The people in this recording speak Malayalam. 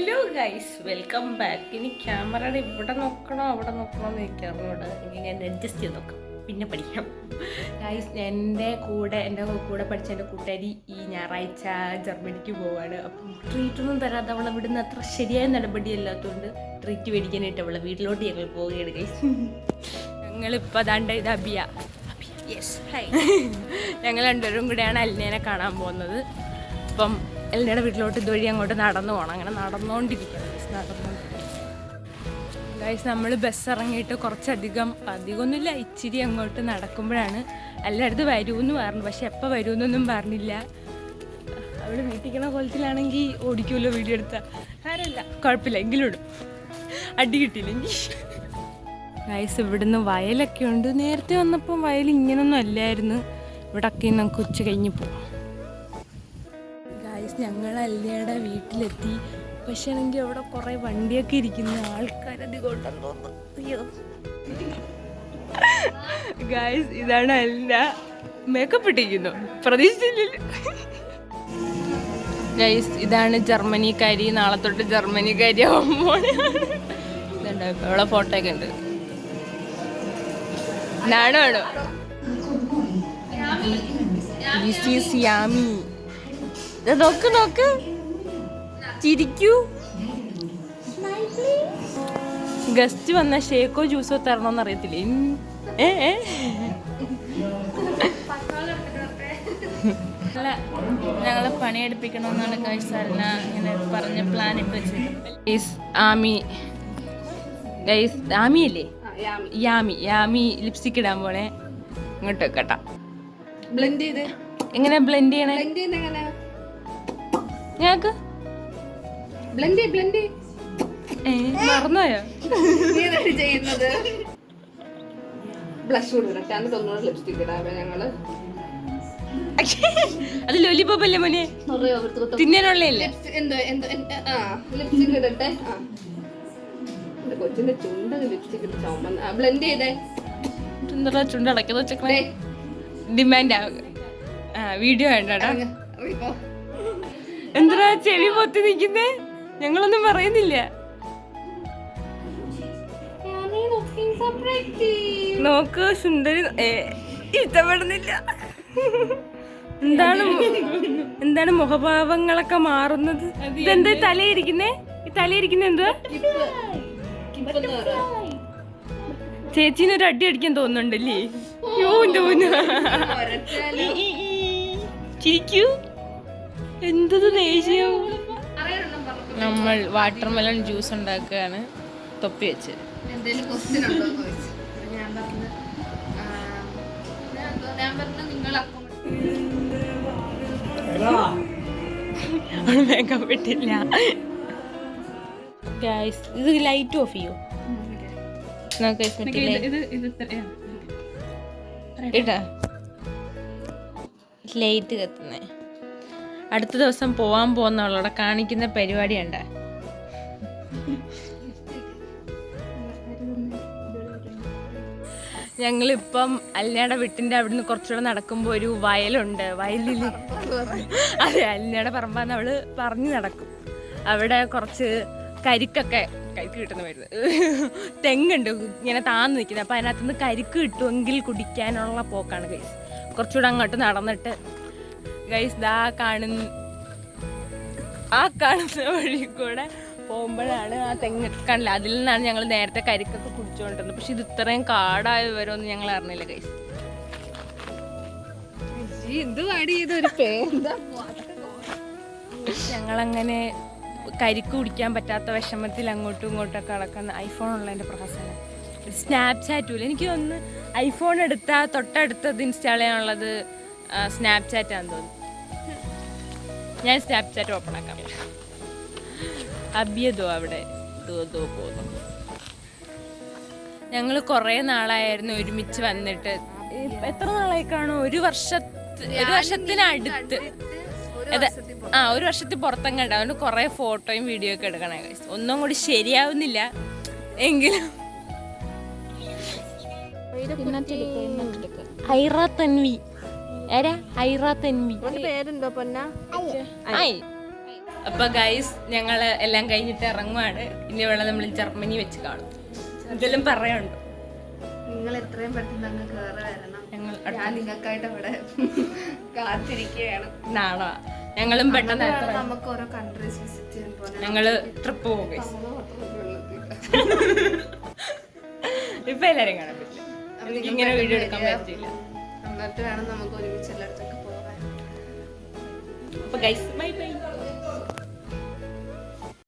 ഹലോ ഗൈസ് വെൽക്കം ബാക്ക് ഇനി ക്യാമറയുടെ ഇവിടെ നോക്കണോ അവിടെ നോക്കണോ എന്ന് ഇനി ഞാൻ അഡ്ജസ്റ്റ് ചെയ്ത് നോക്കാം. പിന്നെ പഠിക്കാം. ഗൈസ് എന്റെ കൂടെ എന്റെ കൂടെ പഠിച്ച എന്റെ കൂട്ടുകാരി ഈ ഞായറാഴ്ച ജർമ്മനിക്ക് പോവാണ്. അപ്പം ട്രീറ്റൊന്നും തരാതെ അവളെ വിടുന്ന അത്ര ശരിയായ നടപടി അല്ലാത്തതുകൊണ്ട് ട്രീറ്റ് മേടിക്കാനായിട്ട് അവളെ വീട്ടിലോട്ട് ഞങ്ങൾ പോവുകയാണ് ഗൈസ് ഞങ്ങളിപ്പോൾ അതാണ്ട് ഇത് അബിയ. യെസ് ഹൈ ഞങ്ങൾ രണ്ടുപേരും കൂടെയാണ് അലിനേനെ കാണാൻ പോകുന്നത്. അപ്പം എലിനയുടെ വീട്ടിലോട്ട് ഇതുവഴി അങ്ങോട്ട് നടന്നു പോകണം അങ്ങനെ നടന്നുകൊണ്ടിരിക്കണം നടന്നുകൊണ്ടിരിക്കണം ഗൈസ് നമ്മൾ ബസ് ഇറങ്ങിയിട്ട് കുറച്ചധികം അധികമൊന്നുമില്ല ഇച്ചിരി അങ്ങോട്ട് നടക്കുമ്പോഴാണ് എല്ലായിടത്ത് വരുമെന്ന് പറഞ്ഞു പക്ഷെ എപ്പോൾ വരുമെന്നൊന്നും പറഞ്ഞില്ല. അവൾ വീട്ടിക്കണ കോലത്തിലാണെങ്കിൽ ഓടിക്കുമല്ലോ വീഡിയോ എടുത്താൽ ആരല്ല കുഴപ്പമില്ല എങ്കിലും ഇടും. അടി കിട്ടിയില്ലെങ്കിൽ. ഗൈസ് ഇവിടുന്ന് വയലൊക്കെ ഉണ്ട്. നേരത്തെ വന്നപ്പം വയൽ ഇങ്ങനൊന്നും അല്ലായിരുന്നു. ഇവിടൊക്കെ നമുക്ക് ഉച്ച കഴിഞ്ഞ് ഗൈസ് ഞങ്ങൾ അല്ലയുടെ വീട്ടിലെത്തി. പക്ഷെ ആണെങ്കിൽ അവിടെ കുറേ വണ്ടിയൊക്കെ ഇരിക്കുന്ന ആൾക്കാരധികം ഉണ്ടെന്ന് അയ്യോ. ഗൈസ് ഇതാണ് അല്ല മേക്കപ്പ് ഇട്ടിരിക്കുന്നു. പ്രതീക്ഷിച്ചില്ല. ഗൈസ് ഇതാണ് ജർമ്മനിക്കാരി. നാളെ തൊട്ട് ജർമ്മനിക്കാരി ആവുമ്പോൾ ഇതുണ്ട്. അവളെ ഫോട്ടോ ഒക്കെ ഉണ്ട്. നാണോ ദിസ് ഈസ് യാമി നോക്ക് നോക്ക്. ചിരിക്കൂ. ഗസ്റ്റ് വന്ന ഷേക്കോ ജ്യൂസോ തരണോന്ന് അറിയത്തില്ലേ. ഏ ഏ. അല്ല ഞങ്ങളെ പണിയെടുപ്പിക്കണമെന്നാണ് കഴിച്ചാലിന ഇങ്ങനെ പറഞ്ഞ പ്ലാൻ ഇപ്പൊ വെച്ചിരിക്കുന്നത് ഗൈസ് ആമി. ഗൈസ് ആമി അല്ലേ യാമി. യാമി ലിപ്സ്റ്റിക് ഇടാൻ പോണേ. ഇങ്ങോട്ട് കേട്ടാ ബ്ലെൻഡ് ചെയ്ത്. എങ്ങനെ ബ്ലെൻഡ് ചെയ്യണേ? ഞങ്ങക്ക്? Blend blend. മറന്നോയോ ചെയ്യുന്നത്? ബ്ലഷ് കൊടുക്കട്ടെ ലിപ്സ്റ്റിക് ഞങ്ങൾ അത് ലോലിപോപ്പ് അല്ലേ മോനെ? ലിപ്സ്റ്റിക് ഇടട്ടെ. കൊച്ചിന്റെ ചുണ്ട് ലിപ്സ്റ്റിക് ഇട്ട് ചുമന്ന്. ബ്ലെൻഡ് ചെയ്തേ. എന്താ ഡിമാൻഡ് ആ വീഡിയോ വേണ്ടടാ. ഇറങ്ങ്, ഇറങ്ങിക്കോ. എന്താ ചെവി പൊത്തി നിക്കുന്നേ? ഞങ്ങളൊന്നും പറയുന്നില്ല. നോക്ക് സുന്ദരി ഇഷ്ടപ്പെടുന്നില്ല. എന്താണ് എന്താണ് മുഖഭാവങ്ങളൊക്കെ മാറുന്നത്? ഇതെന്താ തലയിരിക്കുന്നേ? ഈ തലയിരിക്കുന്ന എന്തുവാ? ഒരു അടി അടിക്കാൻ തോന്നുന്നുണ്ടല്ലേ? യോ എന്റെ പൊന്നു. ചിരിക്കൂ. എന്തത് ദേഷ്യം. അറിയാനെണ്ണം പറഞ്ഞു. നമ്മൾ വാട്ടർമെലൺ ജ്യൂസ് ഉണ്ടാക്കുകയാണ് തൊപ്പി വെച്ച്. എന്തേലും ക്വസ്റ്റ്യൻ ഉണ്ടോ ചോദിച്ചു. ഞാൻ പറഞ്ഞു ആ, ഞാൻ എന്തോ- ഞാൻ പറഞ്ഞു നിങ്ങൾ മേക്കപ്പ് ഇട്ടില്ല. ഗൈസ് ഇത് ലൈറ്റ് ഓഫ് ചെയ്യോ? ഇടാ. ലൈറ്റ് കത്തുന്നേ. അടുത്ത ദിവസം പോവാൻ പോകുന്നവളോടെ കാണിക്കുന്ന പരിപാടി ഉണ്ട് ഞങ്ങളിപ്പം അല്ലിയുടെ വീട്ടിന്റെ അവിടുന്ന് കുറച്ചുകൂടെ നടക്കുമ്പോൾ ഒരു വയലുണ്ട് വയലിൽ അതെ അല്ലയുടെ പറമ്പാന്ന് അവൾ പറഞ്ഞു നടക്കും. അവിടെ കുറച്ച് കരിക്കൊക്കെ കരിക്ക് കിട്ടുന്ന വരുന്നത്. തെങ്ങുണ്ട് ഇങ്ങനെ താന്ന് നിൽക്കുന്നത്. അപ്പം അതിനകത്തുനിന്ന് കരിക്ക് കിട്ടുമെങ്കിൽ കുടിക്കാനുള്ള പോക്കാണ് ഗൈസ് കുറച്ചുകൂടെ അങ്ങോട്ട് നടന്നിട്ട് ഗൈസ് ദാ കാണുന്ന ആ കാണുന്ന വഴി കൂടെ പോകുമ്പോഴാണ് ആ തെങ്ങ് കണ്ടില്ല? അതിൽ നിന്നാണ് ഞങ്ങൾ നേരത്തെ കരിക്കൊക്കെ കുടിച്ചുകൊണ്ടിരുന്നത്. പക്ഷെ ഇത് ഇത്രയും കാടായ വിവരമൊന്നും ഞങ്ങൾ അറിഞ്ഞില്ല ഗൈസ് ഇത് വടി ഇതൊരു പേരെന്താ ഞങ്ങളങ്ങനെ കരിക്ക് കുടിക്കാൻ പറ്റാത്ത വിഷമത്തിൽ അങ്ങോട്ടും ഇങ്ങോട്ടൊക്കെ നടക്കുന്ന ഐഫോൺ ഉള്ളതിന്റെ പ്രഹസനം. സ്നാപ്ചാറ്റും എനിക്ക് തോന്നുന്നു ഐഫോൺ എടുത്താൽ തൊട്ടടുത്തത് ഇൻസ്റ്റാൾ ചെയ്യാനുള്ളത് സ്നാപ്ചാറ്റാന്ന് തോന്നുന്നു. ഞാൻ സ്നാപ്ചാറ്റ് ഓപ്പൺ ആക്കാം. അബിയതോ അവിടെ ദോ പോകുന്നു. ഞങ്ങൾ കുറേ നാളായിരുന്നു ഒരുമിച്ച് വന്നിട്ട്. എത്ര നാളായി കാണും? ഒരു വർഷ ഒരു വർഷത്തിനടുത്ത് അതെ ആ ഒരു വർഷത്തിൽ പുറത്തങ്ങണ്ട അതുകൊണ്ട് കുറേ ഫോട്ടോയും വീഡിയോ ഒക്കെ എടുക്കണേ guys. ഒന്നും കൂടി ശരിയാവുന്നില്ല. എങ്കിലും. ഐറ തൻവി ആരാ ഐറ തൻവി പേരെന്തോ പൊന്ന? ഐ അപ്പൊ ഗൈസ് ഞങ്ങൾ എല്ലാം കഴിഞ്ഞിട്ട് ഇറങ്ങുവാണ്. ഇനി വേണം നമ്മൾ ജർമ്മനി വെച്ച് കാണും. ഇതെല്ലാം പറയാനുണ്ട്? നിങ്ങൾ എത്രയും പെട്ടെന്ന് അങ്ങ് കയറി വരണം. ഞങ്ങൾ ഞാൻ നിങ്ങൾക്കായിട്ട് ഇവിടെ കാത്തിരിക്കുകയാണ്. നാണോ ഞങ്ങളും പെട്ടെന്ന് നമുക്ക് ഓരോ കൺട്രീസ് വിസിറ്റ് ചെയ്യാൻ പോകാം ഞങ്ങൾ ട്രിപ്പ് പോകും guys. ഇപ്പൊ എല്ലാരും കാണാൻ പറ്റില്ല. ഇങ്ങനെ വീഡിയോ എടുക്കാൻ പറ്റില്ല. എന്നിട്ട് വേണം നമുക്ക് ഒരുമിച്ച് എല്ലായിടത്തൊക്കെ പോകാൻ. അപ്പൊ ഗൈസ് ബൈ ബൈ